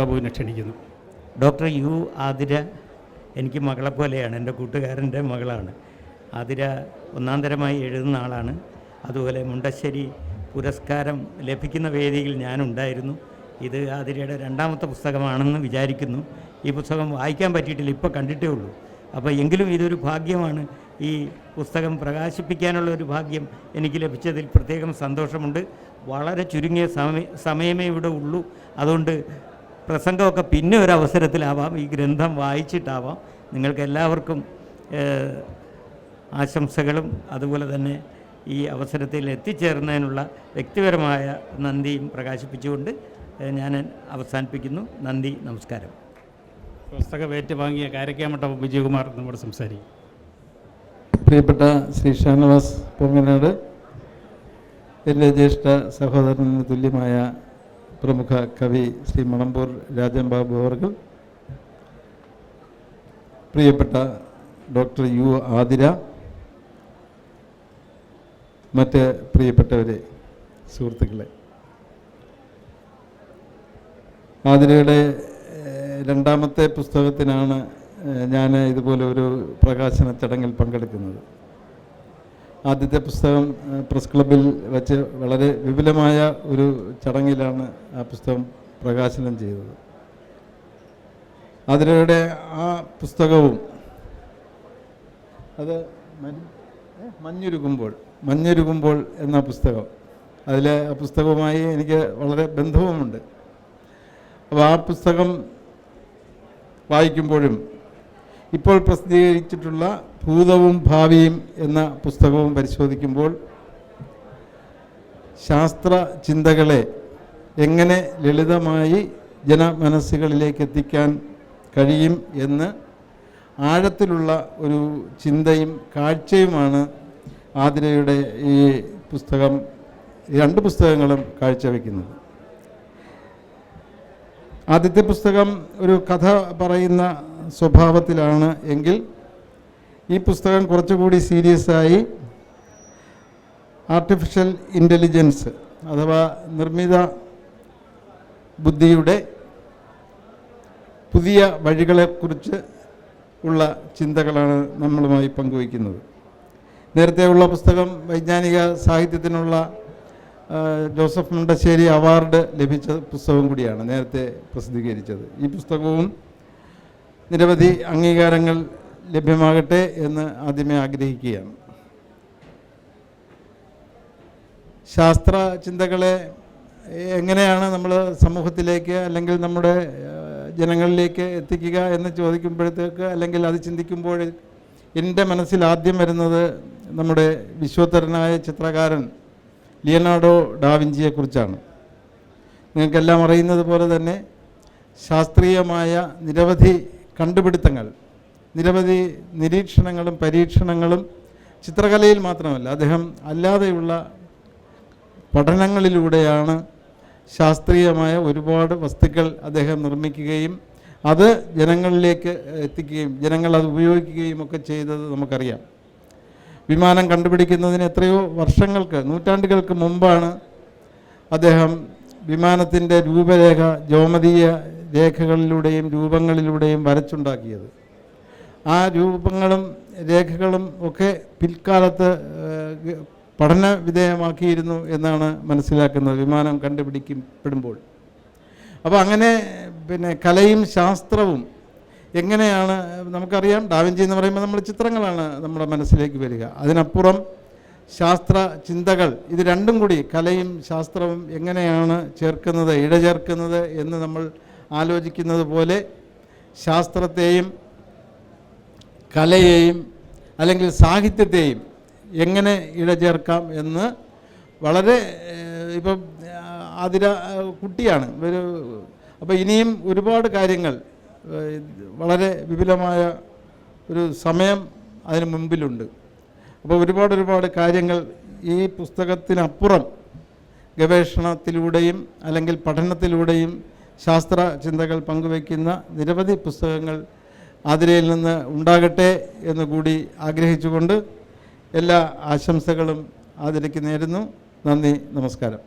ബാബുവിനെ ക്ഷണിക്കുന്നു. Doctor U Athira എനിക്ക് മകളെ പോലെയാണ് എന്റെ കൂട്ടുകാരന്റെ മകളാണ്. ആതിര ഒന്നാം തരമായി എഴുതുന്ന ആളാണ്. അതുപോലെ മുണ്ടശ്ശേരി പുരസ്കാരം ലഭിക്കുന്ന വേദിയിൽ ഞാനുണ്ടായിരുന്നു. ഇത് ആതിരയുടെ രണ്ടാമത്തെ പുസ്തകമാണെന്ന് വിചാരിക്കുന്നു. ഈ പുസ്തകം വായിക്കാൻ പറ്റിയിട്ടില്ല ഇപ്പോൾ കണ്ടിട്ടേ ഉള്ളൂ. അപ്പോൾ എങ്കിലും ഇതൊരു ഭാഗ്യമാണ്. ഈ പുസ്തകം പ്രകാശിപ്പിക്കാനുള്ള ഒരു ഭാഗ്യം എനിക്ക് ലഭിച്ചതിൽ പ്രത്യേകം സന്തോഷമുണ്ട്. വളരെ ചുരുങ്ങിയ സമയ സമയമേ ഇവിടെ ഉള്ളൂ. അതുകൊണ്ട് പ്രസംഗമൊക്കെ പിന്നെ ഒരു അവസരത്തിലാവാം. ഈ ഗ്രന്ഥം വായിച്ചിട്ടാവാം. നിങ്ങൾക്ക് എല്ലാവർക്കും ആശംസകളും അതുപോലെ തന്നെ ഈ അവസരത്തിൽ എത്തിച്ചേർന്നതിനുള്ള വ്യക്തിപരമായ നന്ദിയും പ്രകാശിപ്പിച്ചുകൊണ്ട് ഞാൻ അവസാനിപ്പിക്കുന്നു. നന്ദി നമസ്കാരം. പുസ്തകം ഏറ്റുവാങ്ങിയ കാരക്കാമട്ട വിജയകുമാർ നമ്മോട് സംസാരിക്കും. പ്രിയപ്പെട്ട ശ്രീ ഷാനവാസ് പൊങ്ങനാട് എന്റെ ജ്യേഷ്ഠ സഹോദരന് തുല്യമായ പ്രമുഖ കവി ശ്രീ മണമ്പൂർ രാജൻ ബാബു അവർകൾ പ്രിയപ്പെട്ട ഡോക്ടർ യു ആതിര മറ്റ് പ്രിയപ്പെട്ടവരെ സുഹൃത്തുക്കളെ. ആതിരയുടെ രണ്ടാമത്തെ പുസ്തകത്തിനാണ് ഞാൻ ഇതുപോലെ ഒരു പ്രകാശന ചടങ്ങിൽ പങ്കെടുക്കുന്നത്. ആദ്യത്തെ പുസ്തകം പ്രസ് ക്ലബിൽ വെച്ച് വളരെ വിപുലമായ ഒരു ചടങ്ങിലാണ് ആ പുസ്തകം പ്രകാശനം ചെയ്തത്. അതിലൂടെ ആ പുസ്തകവും അത് മഞ്ഞുരുകുമ്പോൾ മഞ്ഞുരുകുമ്പോൾ എന്ന പുസ്തകം. അതിലെ ആ പുസ്തകവുമായി എനിക്ക് വളരെ ബന്ധവുമുണ്ട്. അപ്പോൾ ആ പുസ്തകം വായിക്കുമ്പോഴും ഇപ്പോൾ പ്രസിദ്ധീകരിച്ചിട്ടുള്ള ഭൂതവും ഭാവിയും എന്ന പുസ്തകവും പരിശോധിക്കുമ്പോൾ ശാസ്ത്ര ചിന്തകളെ എങ്ങനെ ലളിതമായി ജനമനസ്സുകളിലേക്ക് എത്തിക്കാൻ കഴിയും എന്ന് ആഴത്തിലുള്ള ഒരു ചിന്തയും കാഴ്ചയുമാണ് ആതിരയുടെ ഈ പുസ്തകം രണ്ട് പുസ്തകങ്ങളും കാഴ്ചവെക്കുന്നത്. ആദ്യത്തെ പുസ്തകം ഒരു കഥ പറയുന്ന സ്വഭാവത്തിലാണ് എങ്കിൽ ഈ പുസ്തകം കുറച്ചുകൂടി സീരിയസ് ആയി ആർട്ടിഫിഷ്യൽ ഇന്റലിജൻസ് അഥവാ നിർമ്മിത ബുദ്ധിയുടെ പുതിയ വഴികളെക്കുറിച്ച് ഉള്ള ചിന്തകളാണ് നമ്മളുമായി പങ്കുവയ്ക്കുന്നത്. നേരത്തെയുള്ള പുസ്തകം വൈജ്ഞാനിക സാഹിത്യത്തിനുള്ള ജോസഫ് മുണ്ടശ്ശേരി അവാർഡ് ലഭിച്ച പുസ്തകം കൂടിയാണ് നേരത്തെ പ്രസിദ്ധീകരിച്ചത്. ഈ പുസ്തകവും നിരവധി അംഗീകാരങ്ങൾ ലഭ്യമാകട്ടെ എന്ന് ആദ്യമേ ആഗ്രഹിക്കുകയാണ്. ശാസ്ത്ര ചിന്തകളെ എങ്ങനെയാണ് നമ്മൾ സമൂഹത്തിലേക്ക് അല്ലെങ്കിൽ നമ്മുടെ ജനങ്ങളിലേക്ക് എത്തിക്കുക എന്ന് ചോദിക്കുമ്പോഴത്തേക്ക് അല്ലെങ്കിൽ അത് ചിന്തിക്കുമ്പോൾ എന്റെ മനസ്സിൽ ആദ്യം വരുന്നത് നമ്മുടെ വിശ്വോത്തരനായ ചിത്രകാരൻ ലിയനാർഡോ ഡാവിഞ്ചിയെക്കുറിച്ചാണ് നിങ്ങൾക്കെല്ലാം അറിയുന്നത് പോലെ തന്നെ ശാസ്ത്രീയമായ നിരവധി കണ്ടുപിടുത്തങ്ങൾ നിരവധി നിരീക്ഷണങ്ങളും പരീക്ഷണങ്ങളും ചിത്രകലയിൽ മാത്രമല്ല അദ്ദേഹം അല്ലാതെയുള്ള പഠനങ്ങളിലൂടെയാണ് ശാസ്ത്രീയമായ ഒരുപാട് വസ്തുക്കൾ അദ്ദേഹം നിർമ്മിക്കുകയും അത് ജനങ്ങളിലേക്ക് എത്തിക്കുകയും ജനങ്ങൾ അത് ഉപയോഗിക്കുകയും ഒക്കെ ചെയ്തത് നമുക്കറിയാം. വിമാനം കണ്ടുപിടിക്കുന്നതിന് എത്രയോ വർഷങ്ങൾക്ക് നൂറ്റാണ്ടുകൾക്ക് മുമ്പാണ് അദ്ദേഹം വിമാനത്തിന്റെ രൂപരേഖ ജോമതീയ രേഖകളിലൂടെയും രൂപങ്ങളിലൂടെയും വരച്ചുണ്ടാക്കിയത്. ആ രൂപങ്ങളും രേഖകളും ഒക്കെ പിൽക്കാലത്ത് പഠന വിധേയമാക്കിയിരുന്നു എന്നാണ് മനസ്സിലാക്കുന്നത് വിമാനം കണ്ടുപിടിക്കപ്പെടുമ്പോൾ. അപ്പോൾ അങ്ങനെ പിന്നെ കലയും ശാസ്ത്രവും എങ്ങനെയാണ് നമുക്കറിയാം ഡാവിഞ്ചി എന്ന് പറയുമ്പോൾ നമ്മൾ ചിത്രങ്ങളാണ് നമ്മുടെ മനസ്സിലേക്ക് വരിക. അതിനപ്പുറം ശാസ്ത്ര ചിന്തകൾ ഇത് രണ്ടും കൂടി കലയും ശാസ്ത്രവും എങ്ങനെയാണ് ചേർക്കുന്നത് ഇഴചേർക്കുന്നത് എന്ന് നമ്മൾ ആലോചിക്കുന്നത് പോലെ ശാസ്ത്രത്തെയും കലയെയും അല്ലെങ്കിൽ സാഹിത്യത്തെയും എങ്ങനെ ഇഴചേർക്കാം എന്ന് വളരെ ഇപ്പം അതിര കുട്ടിയാണ്. ഒരു അപ്പോൾ ഇനിയും ഒരുപാട് കാര്യങ്ങൾ വളരെ വിപുലമായ ഒരു സമയം അതിന് മുമ്പിലുണ്ട്. അപ്പോൾ ഒരുപാട് ഒരുപാട് കാര്യങ്ങൾ ഈ പുസ്തകത്തിനപ്പുറം ഗവേഷണത്തിലൂടെയും അല്ലെങ്കിൽ പഠനത്തിലൂടെയും ശാസ്ത്ര ചിന്തകൾ പങ്കുവയ്ക്കുന്ന നിരവധി പുസ്തകങ്ങൾ ആതിരയിൽ നിന്ന് ഉണ്ടാകട്ടെ എന്ന് കൂടി ആഗ്രഹിച്ചുകൊണ്ട് എല്ലാ ആശംസകളും ആതിരയ്ക്ക് നേരുന്നു. നന്ദി നമസ്കാരം.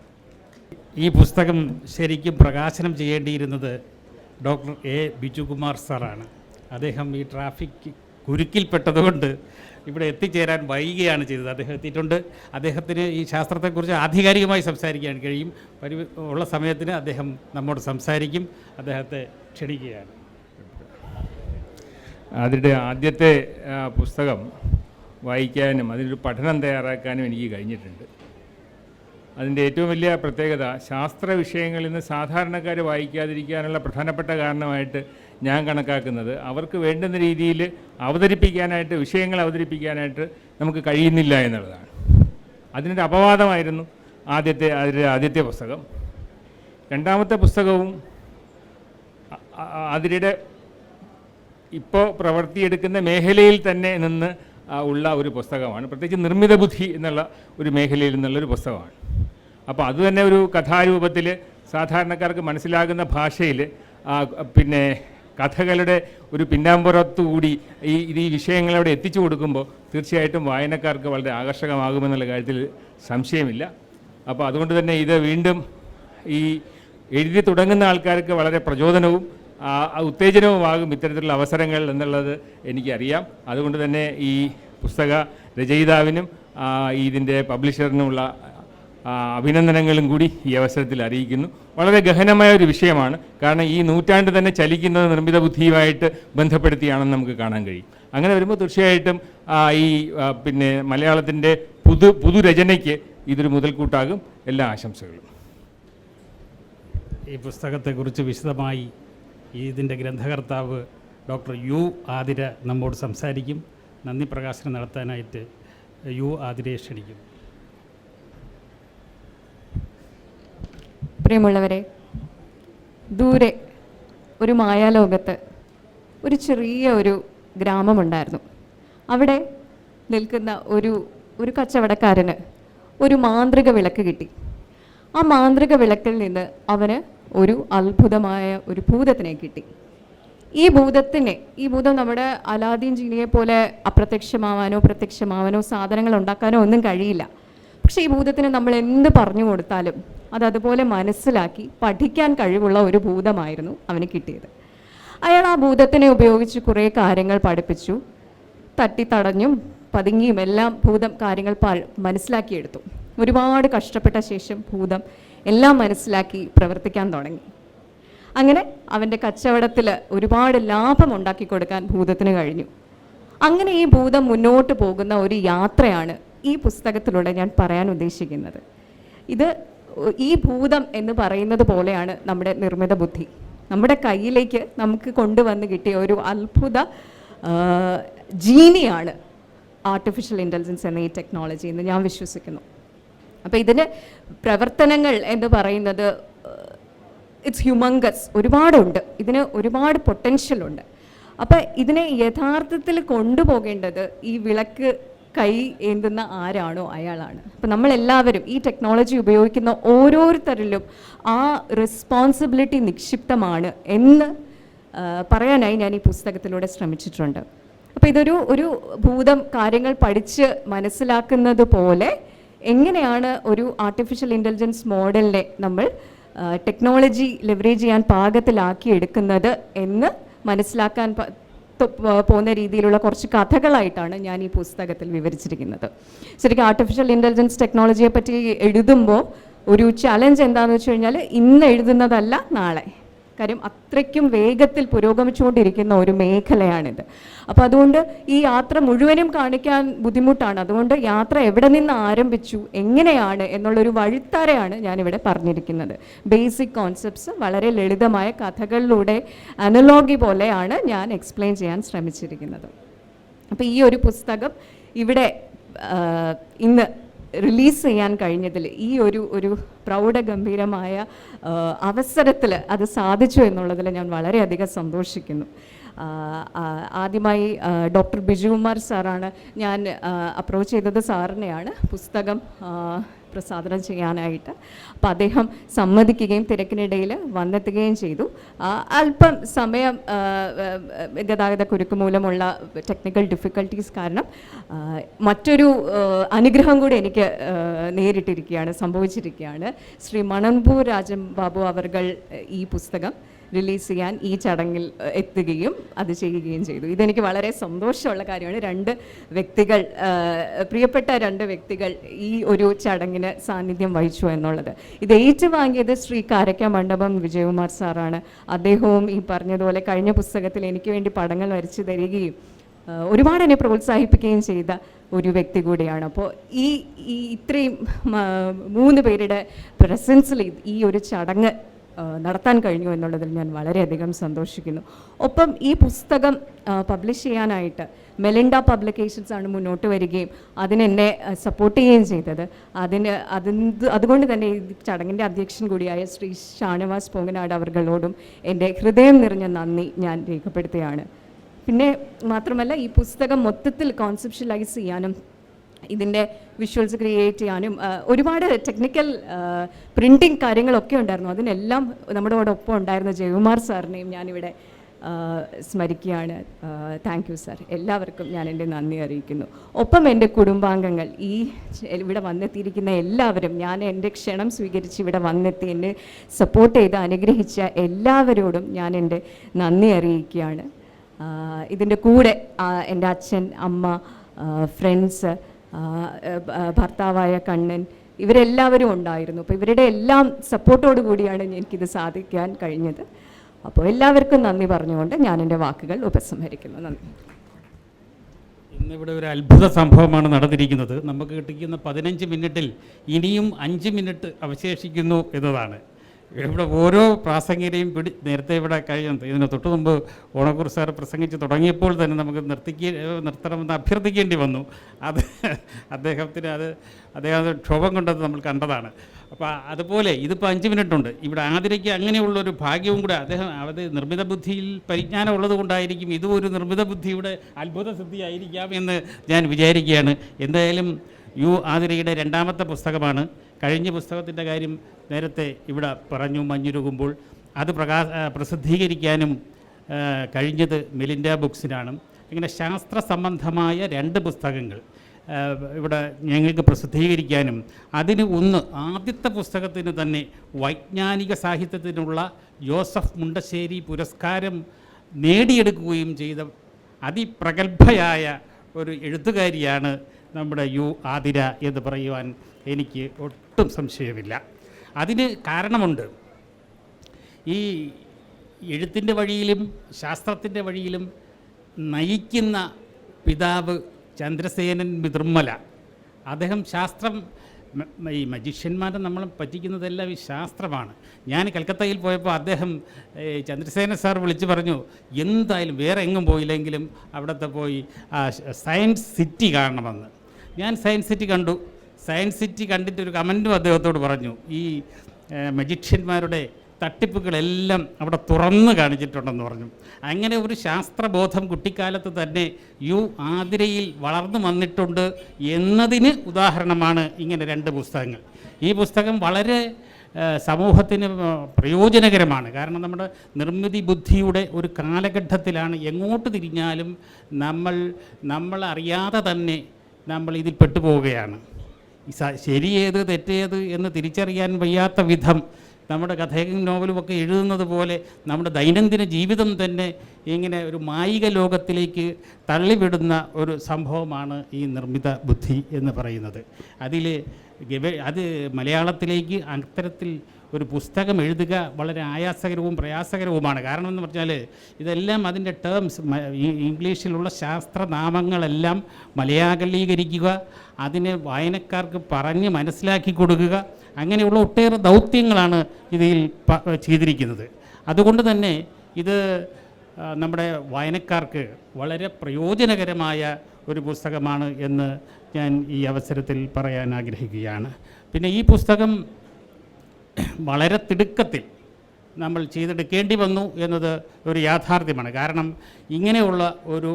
ഈ പുസ്തകം ശരിക്കും പ്രകാശനം ചെയ്യേണ്ടിയിരുന്നത് ഡോക്ടർ എ ബിജുകുമാർ സാറാണ്. അദ്ദേഹം ഈ ട്രാഫിക് കുരുക്കിൽപ്പെട്ടതുകൊണ്ട് ഇവിടെ എത്തിച്ചേരാൻ വൈകിയാണ് ചെയ്തത്. അദ്ദേഹം എത്തിയിട്ടുണ്ട്. അദ്ദേഹത്തിന് ഈ ശാസ്ത്രത്തെക്കുറിച്ച് ആധികാരികമായി സംസാരിക്കാൻ കഴിയും. പരി ഉള്ള സമയത്തിന് അദ്ദേഹം നമ്മോട് സംസാരിക്കും. അദ്ദേഹത്തെ ക്ഷണിക്കുകയാണ്. അതിന്റെ ആദ്യത്തെ പുസ്തകം വായിക്കാനും അതിനൊരു പഠനം തയ്യാറാക്കാനും എനിക്ക് കഴിഞ്ഞിട്ടുണ്ട്. അതിന്റെ ഏറ്റവും വലിയ പ്രത്യേകത ശാസ്ത്ര വിഷയങ്ങളിൽ നിന്ന് സാധാരണക്കാർ വായിക്കാതിരിക്കാനുള്ള പ്രധാനപ്പെട്ട കാരണമായിട്ട് ഞാൻ കണക്കാക്കുന്നത്. അവർക്ക് വേണ്ടുന്ന രീതിയിൽ അവതരിപ്പിക്കാനായിട്ട് വിഷയങ്ങൾ അവതരിപ്പിക്കാനായിട്ട് നമുക്ക് കഴിയുന്നില്ല എന്നുള്ളതാണ്. അതിനൊരു അപവാദമായിരുന്നു ആദ്യത്തെ അതിന്റെ ആദ്യത്തെ പുസ്തകം. രണ്ടാമത്തെ പുസ്തകവും അതിരുടെ ഇപ്പോൾ പ്രവർത്തിയെടുക്കുന്ന മേഖലയിൽ തന്നെ നിന്ന് ഉള്ള ഒരു പുസ്തകമാണ്. പ്രത്യേകിച്ച് നിർമ്മിത ബുദ്ധി എന്നുള്ള ഒരു മേഖലയിൽ നിന്നുള്ളൊരു പുസ്തകമാണ്. അപ്പോൾ അത് തന്നെ ഒരു കഥാരൂപത്തിൽ സാധാരണക്കാർക്ക് മനസ്സിലാകുന്ന ഭാഷയിൽ പിന്നെ കഥകളുടെ ഒരു പിന്നാമ്പുറത്തുകൂടി ഈ ഈ വിഷയങ്ങളവിടെ എത്തിച്ചു കൊടുക്കുമ്പോൾ തീർച്ചയായിട്ടും വായനക്കാർക്ക് വളരെ ആകർഷകമാകുമെന്നുള്ള കാര്യത്തിൽ സംശയമില്ല. അപ്പോൾ അതുകൊണ്ട് തന്നെ ഇത് വീണ്ടും ഈ എഴുതി തുടങ്ങുന്ന ആൾക്കാർക്ക് വളരെ പ്രചോദനവും ഉത്തേജനവുമാകും ഇത്തരത്തിലുള്ള അവസരങ്ങൾ എന്നുള്ളത് എനിക്കറിയാം. അതുകൊണ്ട് തന്നെ ഈ പുസ്തക രചയിതാവിനും ഇതിന്റെ പബ്ലിഷറിനുമുള്ള അഭിനന്ദനങ്ങളും കൂടി ഈ അവസരത്തിൽ അറിയിക്കുന്നു. വളരെ ഗഹനമായ ഒരു വിഷയമാണ്. കാരണം ഈ നൂറ്റാണ്ട് തന്നെ ചലിക്കുന്നത് നിർമ്മിത ബുദ്ധിയുമായിട്ട് ബന്ധപ്പെടുത്തിയാണെന്ന് നമുക്ക് കാണാൻ കഴിയും. അങ്ങനെ വരുമ്പോൾ തീർച്ചയായിട്ടും ഈ പിന്നെ മലയാളത്തിന്റെ പുതു പുതുരചനയ്ക്ക് ഇതൊരു മുതൽക്കൂട്ടാകും. എല്ലാ ആശംസകളും. ഈ പുസ്തകത്തെക്കുറിച്ച് വിശദമായി ഇതിന്റെ ഗ്രന്ഥകർത്താവ് ഡോക്ടർ യു ആതിര നമ്മോട് സംസാരിക്കും. നന്ദി പ്രകാശനം നടത്താനായിട്ട് യു ആതിരയെ ക്ഷണിക്കും. പ്രിയമുള്ളവരെ ദൂരെ ഒരു മായാലോകത്ത് ഒരു ചെറിയ ഒരു ഗ്രാമമുണ്ടായിരുന്നു. അവിടെ നിൽക്കുന്ന ഒരു ഒരു കച്ചവടക്കാരന് ഒരു മാന്ത്രിക വിളക്ക് കിട്ടി. ആ മാന്ത്രിക വിളക്കിൽ നിന്ന് അവന് ഒരു അത്ഭുതമായ ഒരു ഭൂതത്തിനെ കിട്ടി. ഈ ഭൂതത്തിനെ ഈ ഭൂതം നമ്മുടെ അലാദീൻ ജീനിയെ പോലെ അപ്രത്യക്ഷമാവാനോ പ്രത്യക്ഷമാവാനോ സാധനങ്ങൾ ഉണ്ടാക്കാനോ ഒന്നും കഴിയില്ല. പക്ഷേ ഈ ഭൂതത്തിന് നമ്മൾ എന്ത് പറഞ്ഞു കൊടുത്താലും അത് അതുപോലെ മനസ്സിലാക്കി പഠിക്കാൻ കഴിവുള്ള ഒരു ഭൂതമായിരുന്നു അവന് കിട്ടിയത്. അയാൾ ആ ഭൂതത്തിനെ ഉപയോഗിച്ച് കുറേ കാര്യങ്ങൾ പഠിപ്പിച്ചു. തട്ടിത്തടഞ്ഞും പതുങ്ങിയും എല്ലാം ഭൂതം കാര്യങ്ങൾ മനസ്സിലാക്കിയെടുത്തു. ഒരുപാട് കഷ്ടപ്പെട്ട ശേഷം ഭൂതം എല്ലാം മനസ്സിലാക്കി പ്രവർത്തിക്കാൻ തുടങ്ങി. അങ്ങനെ അവന്റെ കച്ചവടത്തിൽ ഒരുപാട് ലാഭം ഉണ്ടാക്കി കൊടുക്കാൻ ഭൂതത്തിന് കഴിഞ്ഞു. അങ്ങനെ ഈ ഭൂതം മുന്നോട്ട് പോകുന്ന ഒരു യാത്രയാണ് ഈ പുസ്തകത്തിലൂടെ ഞാൻ പറയാൻ ഉദ്ദേശിക്കുന്നത്. ഇത് ഈ ഭൂതം എന്ന് പറയുന്നത് പോലെയാണ് നമ്മുടെ നിർമ്മിത ബുദ്ധി. നമ്മുടെ കയ്യിലേക്ക് നമുക്ക് കൊണ്ടുവന്ന് കിട്ടിയ ഒരു അത്ഭുത ജീനിയാണ് ആർട്ടിഫിഷ്യൽ ഇന്റലിജൻസ് എന്ന ഈ ടെക്നോളജി എന്ന് ഞാൻ വിശ്വസിക്കുന്നു. അപ്പോൾ ഇതിന് പ്രവർത്തനങ്ങൾ എന്ന് പറയുന്നത് ഇറ്റ്സ് ഹ്യൂമങ്കസ് ഒരുപാടുണ്ട്. ഇതിന് ഒരുപാട് പൊട്ടൻഷ്യൽ ഉണ്ട്. അപ്പം ഇതിനെ യഥാർത്ഥത്തിൽ കൊണ്ടുപോകേണ്ടത് ഈ വിളക്ക് കൈ ഏന്തുന്ന ആരാണോ അയാളാണ്. അപ്പം നമ്മളെല്ലാവരും ഈ ടെക്നോളജി ഉപയോഗിക്കുന്ന ഓരോരുത്തരിലും ആ റെസ്പോൺസിബിലിറ്റി നിക്ഷിപ്തമാണ് എന്ന് പറയാനായി ഞാൻ ഈ പുസ്തകത്തിലൂടെ ശ്രമിച്ചിട്ടുണ്ട്. അപ്പോൾ ഇതൊരു ഒരു ഭൂതം കാര്യങ്ങൾ പഠിച്ച് മനസ്സിലാക്കുന്നത് പോലെ എങ്ങനെയാണ് ഒരു ആർട്ടിഫിഷ്യൽ ഇന്റലിജൻസ് മോഡലിനെ നമ്മൾ ടെക്നോളജി ലെവറേജ് ചെയ്യാൻ പാകത്തിലാക്കി എടുക്കുന്നത് എന്ന് മനസ്സിലാക്കാൻ പോകുന്ന രീതിയിലുള്ള കുറച്ച് കഥകളായിട്ടാണ് ഞാൻ ഈ പുസ്തകത്തിൽ വിവരിച്ചിരിക്കുന്നത്. ശരിക്കും ആർട്ടിഫിഷ്യൽ ഇന്റലിജൻസ് ടെക്നോളജിയെ പറ്റി എഴുതുമ്പോൾ ഒരു ചലഞ്ച് എന്താണെന്ന് വെച്ച് കഴിഞ്ഞാൽ ഇന്ന് എഴുതുന്നതല്ല നാളെ. കാര്യം അത്രയ്ക്കും വേഗത്തിൽ പുരോഗമിച്ചുകൊണ്ടിരിക്കുന്ന ഒരു മേഖലയാണിത്. അപ്പോൾ അതുകൊണ്ട് ഈ യാത്ര മുഴുവനും കാണിക്കാൻ ബുദ്ധിമുട്ടാണ്. അതുകൊണ്ട് യാത്ര എവിടെ നിന്ന് ആരംഭിച്ചു എങ്ങനെയാണ് എന്നുള്ളൊരു വഴിത്താരയാണ് ഞാനിവിടെ പറഞ്ഞിരിക്കുന്നത്. ബേസിക് കോൺസെപ്റ്റ്സ് വളരെ ലളിതമായ കഥകളിലൂടെ അനലോഗി പോലെയാണ് ഞാൻ എക്സ്പ്ലെയിൻ ചെയ്യാൻ ശ്രമിച്ചിരിക്കുന്നത്. അപ്പോൾ ഈ ഒരു പുസ്തകം ഇവിടെ ഇന്ന് റിലീസ് ചെയ്യാൻ കഴിഞ്ഞതിൽ ഈ ഒരു ഒരു പ്രൗഢഗംഭീരമായ അവസരത്തിൽ അത് സാധിച്ചു എന്നുള്ളതിൽ ഞാൻ വളരെയധികം സന്തോഷിക്കുന്നു. ആദ്യമായി ഡോക്ടർ ബിജുകുമാർ സാറാണ് ഞാൻ അപ്രോച്ച് ചെയ്തത് സാറിനെയാണ്. പുസ്തകം പ്രസാദനം ചെയ്യാനായിട്ട്. അപ്പം അദ്ദേഹം സമ്മതിക്കുകയും തിരക്കിനിടയിൽ വന്നെത്തുകയും ചെയ്തു. അല്പം സമയം ഗതാഗത കുരുക്ക് മൂലമുള്ള ടെക്നിക്കൽ ഡിഫിക്കൽട്ടീസ് കാരണം മറ്റൊരു അനുഗ്രഹം കൂടി എനിക്ക് നേരിട്ടിരിക്കുകയാണ് സംഭവിച്ചിരിക്കുകയാണ്. ശ്രീ മണൻപൂർ രാജൻ ബാബു അവർ ഈ പുസ്തകം റിലീസ് ചെയ്യാൻ ഈ ചടങ്ങിൽ എത്തുകയും അത് ചെയ്യുകയും ചെയ്തു. ഇതെനിക്ക് വളരെ സന്തോഷമുള്ള കാര്യമാണ്. രണ്ട് വ്യക്തികൾ പ്രിയപ്പെട്ട രണ്ട് വ്യക്തികൾ ഈ ഒരു ചടങ്ങിന് സാന്നിധ്യം വഹിച്ചു എന്നുള്ളത്. ഇത് ഏറ്റുവാങ്ങിയത് ശ്രീ കാരക്ക മണ്ഡപം വിജയകുമാർ സാറാണ്. അദ്ദേഹവും ഈ പറഞ്ഞതുപോലെ കഴിഞ്ഞ പുസ്തകത്തിൽ എനിക്ക് വേണ്ടി പടങ്ങൾ വരച്ചു തരികയും ഒരുപാട് എന്നെ പ്രോത്സാഹിപ്പിക്കുകയും ചെയ്ത ഒരു വ്യക്തി കൂടിയാണ്. അപ്പോൾ ഈ ഇത്രയും മൂന്ന് പേരുടെ പ്രസൻസിൽ ഈ ഒരു ചടങ്ങ് നടത്താൻ കഴിഞ്ഞു എന്നുള്ളതിൽ ഞാൻ വളരെയധികം സന്തോഷിക്കുന്നു. ഒപ്പം ഈ പുസ്തകം പബ്ലിഷ് ചെയ്യാനായിട്ട് മെലിൻഡ പബ്ലിക്കേഷൻസ് ആണ് മുന്നോട്ട് വരികയും അതിനെന്നെ സപ്പോർട്ട് ചെയ്യുകയും ചെയ്തത്. അതിന് അതിന് അതുകൊണ്ട് തന്നെ ഈ ചടങ്ങിന്റെ അധ്യക്ഷൻ കൂടിയായ ശ്രീ ഷാനവാസ് പൊങ്ങനാട് അവർകളോടും എന്റെ ഹൃദയം നിറഞ്ഞ നന്ദി ഞാൻ രേഖപ്പെടുത്തുകയാണ്. പിന്നെ മാത്രമല്ല ഈ പുസ്തകം മൊത്തത്തിൽ കോൺസെപ്ഷ്യലൈസ് ചെയ്യാനും ഇതിന്റെ വിഷ്വൽസ് ക്രിയേറ്റ് ചെയ്യാനും ഒരുപാട് ടെക്നിക്കൽ പ്രിന്റിങ് കാര്യങ്ങളൊക്കെ ഉണ്ടായിരുന്നു. അതിനെല്ലാം നമ്മുടെ കൂടെ ഒപ്പം ഉണ്ടായിരുന്ന ജയകുമാർ സാറിനെയും ഞാനിവിടെ സ്മരിക്കുകയാണ്. താങ്ക് യു സാർ എല്ലാവർക്കും ഞാൻ എന്റെ നന്ദി അറിയിക്കുന്നു. ഒപ്പം എന്റെ കുടുംബാംഗങ്ങൾ ഈ ഇവിടെ വന്നെത്തിയിരിക്കുന്ന എല്ലാവരും ഞാൻ എന്റെ ക്ഷണം സ്വീകരിച്ച് ഇവിടെ വന്നെത്തി എന്നെ സപ്പോർട്ട് ചെയ്ത് അനുഗ്രഹിച്ച എല്ലാവരോടും ഞാൻ എന്റെ നന്ദി അറിയിക്കുകയാണ്. ഇതിന്റെ കൂടെ എന്റെ അച്ഛൻ അമ്മ ഫ്രണ്ട്സ് ഭർത്താവായ കണ്ണൻ ഇവരെല്ലാവരും ഉണ്ടായിരുന്നു. അപ്പോൾ ഇവരുടെ എല്ലാം സപ്പോർട്ടോടു കൂടിയാണ് എനിക്കിത് സാധിക്കാൻ കഴിഞ്ഞത്. അപ്പോൾ എല്ലാവർക്കും നന്ദി പറഞ്ഞുകൊണ്ട് ഞാൻ എന്റെ വാക്കുകൾ ഉപസംഹരിക്കുന്നു. നന്ദി. ഇന്നിവിടെ ഒരു അത്ഭുത സംഭവമാണ് നടന്നിരിക്കുന്നത്. നമുക്ക് കിട്ടിക്കുന്ന പതിനഞ്ച് മിനിറ്റിൽ ഇനിയും അഞ്ച് മിനിറ്റ് അവശേഷിക്കുന്നു എന്നതാണ്. ഇവിടെ ഓരോ പ്രാസംഗികരെയും പിടി നേരത്തെ ഇവിടെ കഴിയുന്നത് ഇതിന് തൊട്ട് മുമ്പ് ഓണക്കൂർ സാർ പ്രസംഗിച്ച് തുടങ്ങിയപ്പോൾ തന്നെ നമുക്ക് നിർത്തിക്ക നിർത്തണമെന്ന് അഭ്യർത്ഥിക്കേണ്ടി വന്നു. അത് അദ്ദേഹത്തിന് അത് അദ്ദേഹം ക്ഷോഭം കൊണ്ടത് നമ്മൾ കണ്ടതാണ്. അപ്പോൾ അതുപോലെ ഇതിപ്പോൾ അഞ്ച് മിനിറ്റ് ഉണ്ട് ഇവിടെ ആതിരയ്ക്ക് അങ്ങനെയുള്ളൊരു ഭാഗ്യവും കൂടെ അദ്ദേഹം അത് നിർമ്മിത ബുദ്ധിയിൽ പരിജ്ഞാനം ഉള്ളത് കൊണ്ടായിരിക്കും ഇതും ഒരു നിർമ്മിത ബുദ്ധിയുടെ അത്ഭുത സിദ്ധിയായിരിക്കാം എന്ന് ഞാൻ വിചാരിക്കുകയാണ്. എന്തായാലും യു ആതിരയുടെ രണ്ടാമത്തെ പുസ്തകമാണ്. കഴിഞ്ഞ പുസ്തകത്തിന്റെ കാര്യം നേരത്തെ ഇവിടെ പറഞ്ഞു മഞ്ഞുരുകുമ്പോൾ. അത് പ്രകാ ആ, പ്രസിദ്ധീകരിക്കാനും കഴിഞ്ഞത് മെലിൻഡ ബുക്സിനാണ്. ഇങ്ങനെ ശാസ്ത്ര സംബന്ധമായ രണ്ട് പുസ്തകങ്ങൾ ഇവിടെ ഞങ്ങൾക്ക് പ്രസിദ്ധീകരിക്കാനും. അതിന് ഒന്ന് ആദ്യത്തെ പുസ്തകത്തിന് തന്നെ വൈജ്ഞാനിക സാഹിത്യത്തിനുള്ള ജോസഫ് മുണ്ടശ്ശേരി പുരസ്കാരം നേടിയെടുക്കുകയും ചെയ്ത അതിപ്രഗത്ഭയായ ഒരു എഴുത്തുകാരിയാണ് നമ്മുടെ യു ആതിര എന്ന് പറയുവാൻ എനിക്ക് ഒട്ടും സംശയമില്ല. അതിന് കാരണമുണ്ട്. ഈ എഴുത്തിന്റെ വഴിയിലും ശാസ്ത്രത്തിന്റെ വഴിയിലും നയിക്കുന്ന പിതാവ് ചന്ദ്രസേനൻ മിതിർമല അദ്ദേഹം ശാസ്ത്രം ഈ മജീഷ്യന്മാരെ നമ്മൾ പറ്റിക്കുന്നതെല്ലാം ഈ ശാസ്ത്രമാണ്. ഞാൻ കൽക്കത്തയിൽ പോയപ്പോൾ അദ്ദേഹം ചന്ദ്രസേന സാർ വിളിച്ചു പറഞ്ഞു എന്തായാലും വേറെ എങ്ങും പോയില്ലെങ്കിലും അവിടുത്തെ പോയി സയൻസ് സിറ്റി കാണണമെന്ന്. ഞാൻ സയൻസ് സിറ്റി കണ്ടു. സയൻസ് സിറ്റി കണ്ടിട്ട് ഒരു കമന്റും അദ്ദേഹത്തോട് പറഞ്ഞു. ഈ മജിഷ്യന്മാരുടെ തട്ടിപ്പുകളെല്ലാം അവിടെ തുറന്ന് കാണിച്ചിട്ടുണ്ടെന്ന് പറഞ്ഞു. അങ്ങനെ ഒരു ശാസ്ത്രബോധം കുട്ടിക്കാലത്ത് തന്നെ യു ആതിരയിൽ വളർന്നു വന്നിട്ടുണ്ട് എന്നതിന് ഉദാഹരണമാണ് ഇങ്ങനെ രണ്ട് പുസ്തകങ്ങൾ. ഈ പുസ്തകം വളരെ സമൂഹത്തിന് പ്രയോജനകരമാണ്. കാരണം നമ്മുടെ നിർമ്മിതി ബുദ്ധിയുടെ ഒരു കാലഘട്ടത്തിലാണ് എങ്ങോട്ട് തിരിഞ്ഞാലും നമ്മൾ നമ്മൾ അറിയാതെ തന്നെ നമ്മൾ ഇതിൽ പെട്ടുപോവുകയാണ് ശരിയേത് തെറ്റേത് എന്ന് തിരിച്ചറിയാൻ വയ്യാത്ത വിധം നമ്മുടെ കഥയും നോവലും ഒക്കെ എഴുതുന്നത് പോലെ നമ്മുടെ ദൈനംദിന ജീവിതം തന്നെ ഇങ്ങനെ ഒരു മായിക ലോകത്തിലേക്ക് തള്ളിവിടുന്ന ഒരു സംഭവമാണ് ഈ നിർമ്മിത ബുദ്ധി എന്ന് പറയുന്നത്. അതിൽ അത് മലയാളത്തിലേക്ക് അത്തരത്തിൽ ഒരു പുസ്തകം എഴുതുക വളരെ ആയാസകരവും പ്രയാസകരവുമാണ്. കാരണം എന്ന് പറഞ്ഞാൽ ഇതെല്ലാം അതിന്റെ ടേംസ് ഇംഗ്ലീഷിലുള്ള ശാസ്ത്രനാമങ്ങളെല്ലാം മലയാളീകരിക്കുക അതിനെ വായനക്കാർക്ക് പറഞ്ഞ് മനസ്സിലാക്കി കൊടുക്കുക അങ്ങനെയുള്ള ഒട്ടേറെ ദൗത്യങ്ങളാണ് ഇതിൽ ചെയ്തിരിക്കുന്നത്. അതുകൊണ്ട് തന്നെ ഇത് നമ്മുടെ വായനക്കാർക്ക് വളരെ പ്രയോജനകരമായ ഒരു പുസ്തകമാണ് എന്ന് ഞാൻ ഈ അവസരത്തിൽ പറയാൻ ആഗ്രഹിക്കുകയാണ്. പിന്നെ ഈ പുസ്തകം വളരെ തിടുക്കത്തിൽ നമ്മൾ ചെയ്തെടുക്കേണ്ടി വന്നു എന്നത് ഒരു യാഥാർത്ഥ്യമാണ്. കാരണം ഇങ്ങനെയുള്ള ഒരു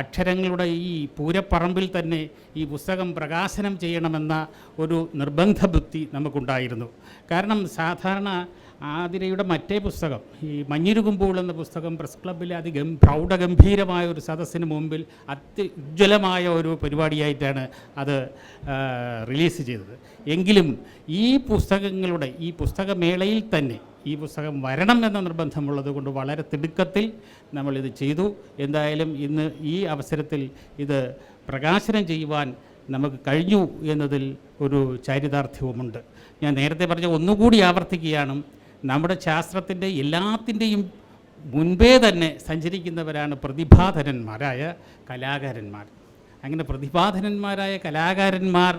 അക്ഷരങ്ങളുടെ ഈ പൂരപ്പറമ്പിൽ തന്നെ ഈ പുസ്തകം പ്രകാശനം ചെയ്യണമെന്ന ഒരു നിർബന്ധ ബുദ്ധി നമുക്കുണ്ടായിരുന്നു. കാരണം സാധാരണ ആതിരയുടെ മറ്റേ പുസ്തകം ഈ മഞ്ഞിരുകുമ്പോൾ എന്ന പുസ്തകം പ്രസ് ക്ലബ്ബിലെ അതിഗം പ്രൗഢഗംഭീരമായ ഒരു സദസ്സിന് മുമ്പിൽ അത്യുജ്വലമായ ഒരു പരിപാടിയായിട്ടാണ് അത് റിലീസ് ചെയ്തത്. എങ്കിലും ഈ പുസ്തകങ്ങളുടെ ഈ പുസ്തകമേളയിൽ തന്നെ ഈ പുസ്തകം വരണം എന്ന നിർബന്ധമുള്ളത് കൊണ്ട് വളരെ തിടുക്കത്തിൽ നമ്മളിത് ചെയ്തു. എന്തായാലും ഇന്ന് ഈ അവസരത്തിൽ ഇത് പ്രകാശനം ചെയ്യുവാൻ നമുക്ക് കഴിഞ്ഞു എന്നതിൽ ഒരു ചാരിതാർത്ഥ്യവുമുണ്ട്. ഞാൻ നേരത്തെ പറഞ്ഞ ഒന്നുകൂടി ആവർത്തിക്കുകയാണ്. നമ്മുടെ ശാസ്ത്രത്തിന്റെ എല്ലാത്തിന്റെയും മുൻപേ തന്നെ സഞ്ചരിക്കുന്നവരാണ് പ്രതിഭാധനന്മാരായ കലാകാരന്മാർ. അങ്ങനെ പ്രതിഭാധനന്മാരായ കലാകാരന്മാർ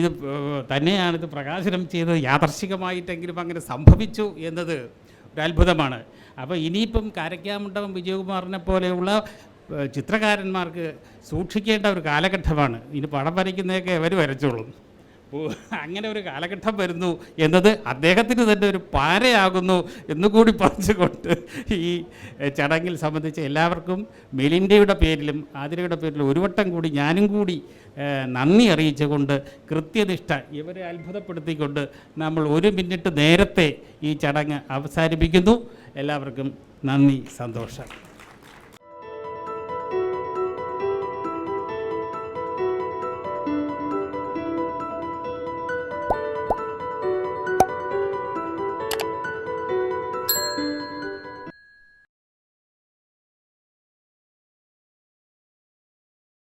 ഇത് തന്നെയാണിത് തന്നെയാണ് ഇത് പ്രകാശനം ചെയ്തത്. യാദർശികമായിട്ടെങ്കിലും അങ്ങനെ സംഭവിച്ചു എന്നത് ഒരു അത്ഭുതമാണ് അപ്പോൾ ഇനിയിപ്പം കാരക്കാമുണ്ടം വിജയകുമാറിനെ പോലെയുള്ള ചിത്രകാരന്മാർക്ക് സൂക്ഷിക്കേണ്ട ഒരു കാലഘട്ടമാണ്. ഇനി പടം വരയ്ക്കുന്നതൊക്കെ അവർ വരച്ചോളും. അങ്ങനെ ഒരു കാലഘട്ടം വരുന്നു എന്നത് അദ്ദേഹത്തിന് തന്നെ ഒരു പാരയാകുന്നു എന്നുകൂടി പറഞ്ഞുകൊണ്ട് ഈ ചടങ്ങിൽ സംബന്ധിച്ച എല്ലാവർക്കും മെലിൻഡയുടെ പേരിലും ആതിരയുടെ പേരിലും ഒരു വട്ടം കൂടി ഞാനും കൂടി നന്ദി അറിയിച്ചുകൊണ്ട് കൃത്യനിഷ്ഠ ഇവരെ അത്ഭുതപ്പെടുത്തിക്കൊണ്ട് നമ്മൾ ഒരു മിനിറ്റ് നേരത്തെ ഈ ചടങ്ങ് അവസാനിപ്പിക്കുന്നു. എല്ലാവർക്കും നന്ദി സന്തോഷം.